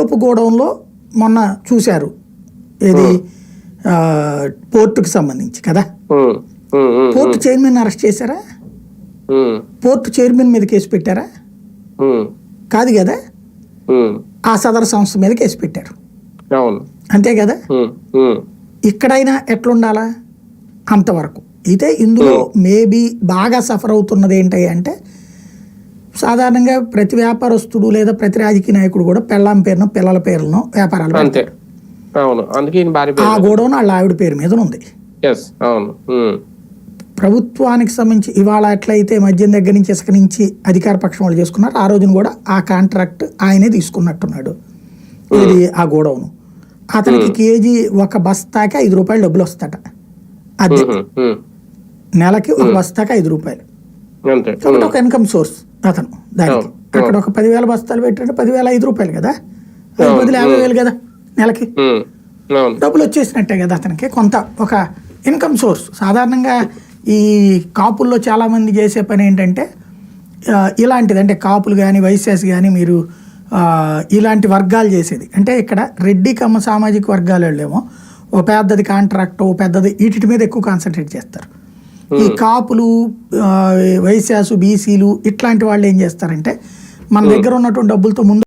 ప్రభుత్వపు గోడౌన్లో మొన్న చూశారు. ఏది? పోర్టుకి సంబంధించి కదా? పోర్టు చైర్మన్ అరెస్ట్ చేశారా? పోర్టు చైర్మన్ మీద కేసు పెట్టారా? కాదు కదా? ఆ సదరు సంస్థ మీద కేసు పెట్టారు. అంతే కదా? ఇక్కడైనా ఎట్లుండాలా? అంతవరకు. అయితే ఇందులో మేబీ బాగా సఫర్ అవుతున్నది ఏంటి అంటే సాధారణంగా ప్రతి వ్యాపారస్తుడు లేదా ప్రతి రాజకీయ నాయకుడు కూడా పెళ్ళాం పేరును పిల్లల పేర్లను వ్యాపారాలు అంతే. అవును. అందుకే ఆ గోడౌన్ వాళ్ళ ఆవిడ పేరు మీద ఉంది. అవును. ప్రభుత్వానికి సంబంధించి ఇవాళ ఎట్లయితే మద్యం దగ్గర నుంచి ఇసుక నుంచి అధికార పక్షం వాళ్ళు చేసుకున్నారు ఆ రోజున కూడా ఆ కాంట్రాక్ట్ ఆయనే తీసుకున్నట్టున్నాడు. ఇది ఆ గోడౌను. అతనికి కేజీ ఒక బస్తాకి ఐదు రూపాయలు డబ్బులు వస్తాట. ఉమ్, నెలకి ఒక బస్తాకి ఐదు రూపాయలు. కాబట్టి ఒక ఇన్కమ్ సోర్స్. అతను దానికి. అక్కడ ఒక పదివేల బస్తాలు పెట్టాడు పదివేల ఐదు రూపాయలు కదా? ఐదు బదులు యాభై వేలు కదా నెలకి? డబ్బులు వచ్చేసినట్టే కదా అతనికి. కొంత ఒక ఇన్కమ్ సోర్స్. సాధారణంగా ఈ కాపుల్లో చాలామంది చేసే పని ఏంటంటే ఇలాంటిది. అంటే కాపులు కానీ వైశ్యాస్ కానీ మీరు ఇలాంటి వర్గాలు చేసేది. అంటే ఇక్కడ రెడ్డి కమ్మ సామాజిక వర్గాల వాళ్ళేమో ఓ పెద్దది కాంట్రాక్ట్ ఓ పెద్దది వీటి మీద ఎక్కువ కాన్సన్ట్రేట్ చేస్తారు. ఈ కాపులు ఆ, వైశ్యాసు బీసీలు ఇట్లాంటి వాళ్ళు ఏం చేస్తారంటే మన దగ్గర ఉన్నటువంటి డబ్బులతో ముందు